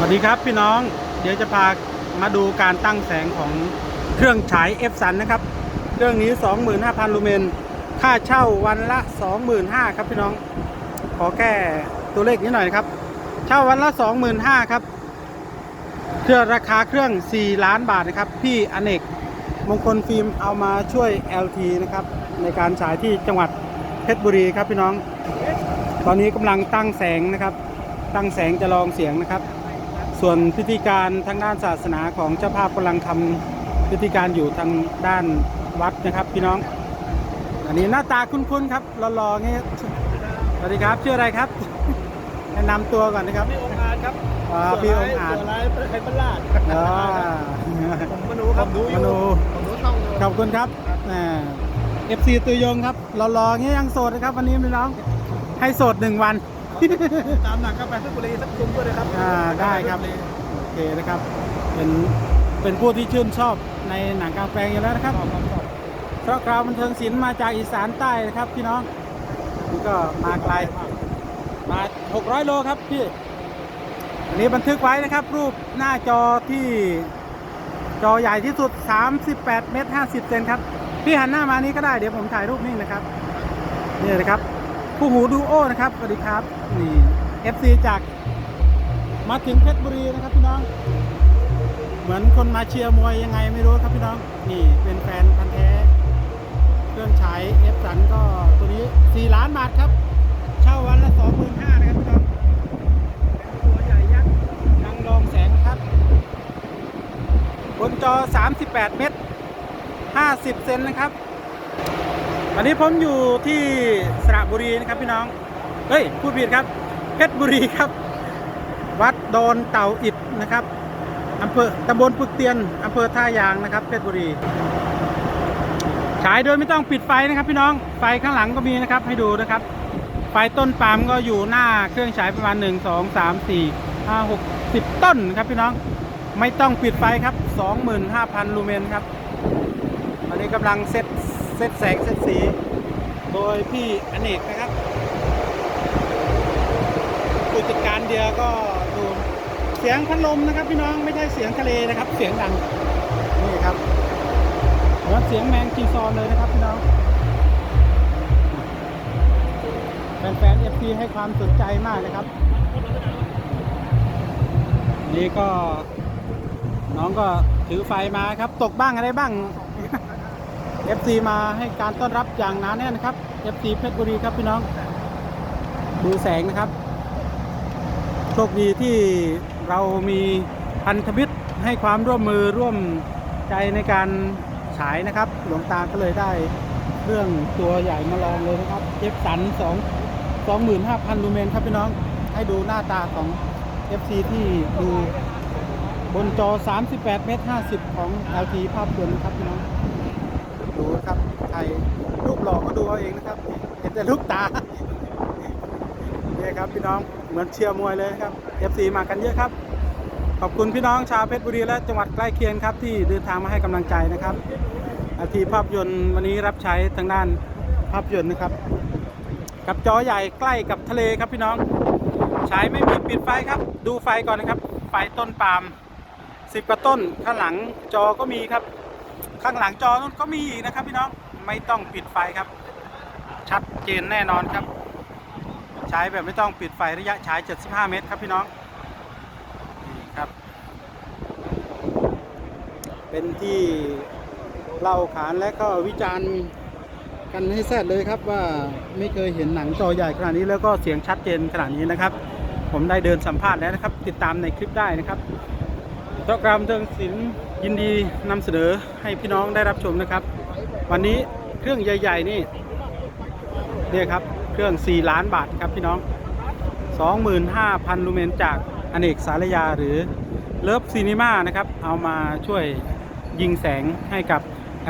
สวัสดีครับพี่น้องเดี๋ยวจะพามาดูการตั้งแสงของเครื่องฉาย F สันนะครับ เครื่องนี้ 25,000 ลูเมน ค่าเช่าวันละ 25,000ครับพี่น้อง ขอแก้ตัวเลขนิดหน่อยนะครับ เช่าวันละ 25,000ครับ เครื่องราคาเครื่อง 4 ล้านบาทนะครับ พี่อเนกมงคลฟิล์มเอามาช่วย LT นะครับ ในการฉายที่จังหวัดเพชรบุรีครับพี่น้อง ตอนนี้กำลังตั้งแสงนะครับ ตั้งแสงจะลองเสียงนะครับ ส่วนพิธีการทางด้านศาสนาของเจ้าภาพกำลังทำพิธีการอยู่ทางด้านวัดนะครับ พี่น้อง อันนี้หน้าตาคุ้นๆครับรอๆงี้สวัสดีครับชื่ออะไรครับแนะนำตัวก่อนนะครับพี่องค์อาจครับอ่าพี่องค์อาจตัวร้ายเป็นใครบ้านลาดอ่าผมมนูครับดูอมยู่โนผมดูช่องอยู่ขอบคุณครับเอฟซีตัวยงครับรอๆงี้ยังโสดนะครับ วันนี้พี่น้องให้โสดหนึ่งวัน ตามหนังก็ไปสักบุรีสักคุมด้วยนะครับอ่าได้ครับโอเคนะครับเป็นเป็นผู้ที่ชื่นชอบในหนังกลางแปลงอยู่แล้วนะครับเพราะคราวบันเทิงศิลป์มาจากอีสานใต้นะครับพี่น้องนี่ก็มาไกลมา600 โลครับพี่อันนี้บันทึกไว้นะครับ รูปหน้าจอที่จอใหญ่ที่สุด 38 เมตร 50 เซนครับ พี่หันหน้ามานี้ก็ได้ เดี๋ยวผมถ่ายรูปนิ่งนะครับ นี่นะครับ คู่หูดูโอนะครับสวัสดีครับนี่ FC จากมาถึงเพชรบุรีนะครับพี่น้อง เหมือนคนมาเชียร์มวยยังไงไม่รู้ครับพี่น้องนี่เป็นแฟนพันธ์แท้เครื่องฉายเอฟสันก็ตัวนี้ 4 ล้านบาทครับ เช่าวันละ25,000นะครับพี่น้องตัวใหญ่ยักษ์นังรองแสงครับ บนจอ 38 เมตร 50 เซนนะครับ อันนี้ผมอยู่ที่สระบุรีนะครับพี่น้อง เฮ้ยพูดผิดครับ เพชรบุรีครับ วัดโดนเต่าอิดนะครับอำเภอตำบลปึกเตียนอำเภอท่ายางนะครับ เพชรบุรี ฉายโดยไม่ต้องปิดไฟนะครับ พี่น้อง ไฟข้างหลังก็มีนะครับ ให้ดูนะครับ ไฟต้นปาล์มก็อยู่หน้าเครื่องฉายประมาณ 1 2 3 4 5 6 10 ต้นครับพี่น้อง ไม่ต้องปิดไฟครับ 25,000 ลูเมนครับอันนี้กำลังเซต เซตแสงเซตสี โดยพี่อเนกนะครับผู้จัดการเดียก็ดูเสียงพัดลมนะครับ พี่น้องไม่ใช่เสียงทะเลนะครับ เสียงดังนี่ครับเหมือนเสียงแมงจีซอนเลยนะครับพี่น้องแฟนๆเอฟซีให้ความสนใจมากเลยครับ นี่ก็น้องก็ถือไฟมาครับ ตกบ้างอะไรบ้าง FC มาให้การต้อนรับอย่างหนาแน่นนะครับ FC เพชรบุรีครับพี่น้อง ดูแสงนะครับ โชคดีที่เรามีพันธมิตรให้ความร่วมมือร่วมใจในการฉายนะครับ หลวงตาก็เลยได้เครื่องตัวใหญ่มาลองเลยนะครับเอฟสัน2 25,000ลูเมนครับพี่น้อง ให้ดูหน้าตาของ FC ที่ดูบนจอ 38 เมตร 50 ของ LT ภาพยนตร์นะครับพี่น้อง ดูครับใครรูปหล่อก็ดูเอาเองนะครับ เห็นแต่ลูกตาเนี่ยครับพี่น้องเหมือนเชียร์มวยเลยครับ FC มากันเยอะครับ ขอบคุณพี่น้องชาวเพชรบุรีและจังหวัดใกล้เคียงครับ ที่เดินทางมาให้กำลังใจนะครับอาทีภาพยนตร์วันนี้รับใช้ทางด้านภาพยนตร์นะครับ กับจอใหญ่ใกล้กับทะเลครับพี่น้องฉายไม่มีปิดไฟครับ ดูไฟก่อนนะครับ ไฟต้นปาล์มสิบกว่าต้นข้างหลังจอก็มีครับ ข้างหลังจอนู้นก็มีอีกนะครับ พี่น้องไม่ต้องปิดไฟครับ ชัดเจนแน่นอนครับ ใช้แบบไม่ต้องปิดไฟระยะฉาย 75 เมตรครับพี่น้องนี่ครับ เป็นที่เล่าขานและก็วิจารณ์กันให้แซดเลยครับว่าไม่เคยเห็นหนังจอใหญ่ขนาดนี้แล้วก็เสียงชัดเจนขนาดนี้นะครับ ผมได้เดินสัมภาษณ์แล้วนะครับ ติดตามในคลิปได้นะครับ โปรแกรมเทิงศิลป์ยินดีนำเสนอให้พี่น้องได้รับชมนะครับ วันนี้เครื่องใหญ่ ๆ นี่เนี่ยครับเครื่อง 4 ล้านบาทครับพี่น้อง 25,000 ลูเมนจากอเนกสารยาหรือเลิฟซีนีมานะครับ เอามาช่วยยิงแสงให้กับ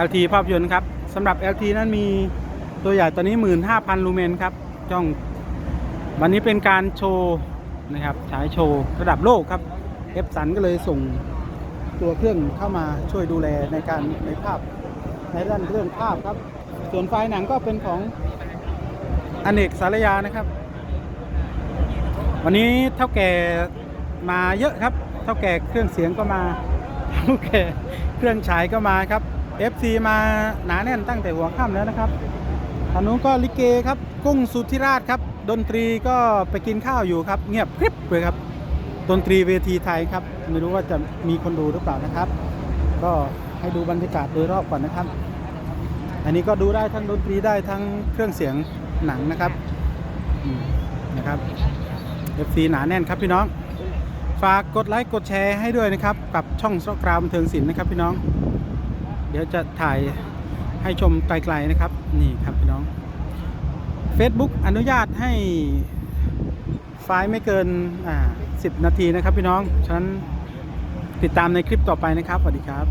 LT ภาพยนตร์ครับสำหรับ LT นั้นมีตัวใหญ่ตอนนี้ 15,000 ลูเมนครับจ้องวันนี้เป็นการโชว์นะครับฉายโชว์ระดับโลกครับ อฟสันก็เลยส่งตัวเครื่องเข้ามาช่วยดูแลในการในภาพในด้านเรื่องภาพครับ ส่วนไฟหนังก็เป็นของอเนกสารยานะครับ วันนี้เท่าแก่มาเยอะครับ เท่าแก่เครื่องเสียงก็มา เท่าแก่เครื่องฉายก็มาครับ FC มาหนาแน่นตั้งแต่หัวค่ำแล้วนะครับทางนู้นก็ลิเกครับ กุ้งสุธิราชครับ ดนตรีก็ไปกินข้าวอยู่ครับ เงียบกริบเลยครับ ดนตรีเวทีไทยครับ ไม่รู้ว่าจะมีคนดูหรือเปล่านะครับ ก็ให้ดูบรรยากาศโดยรอบก่อนนะครับ อันนี้ก็ดูได้ทั้งดนตรีได้ทั้งเครื่องเสียงหนังนะครับนะครับ FC หนาแน่นครับพี่น้อง ฝากกดไลค์กดแชร์ให้ด้วยนะครับ กับช่องสกราว์เทิงศิลป์นะครับพี่น้อง เดี๋ยวจะถ่ายให้ชมไกลๆนะครับ นี่ครับพี่น้อง Facebook อนุญาตให้ ไฟล์ไม่เกินอ่า10 นาทีนะครับพี่น้องฉะนั้นติดตามในคลิปต่อไปนะครับ สวัสดีครับ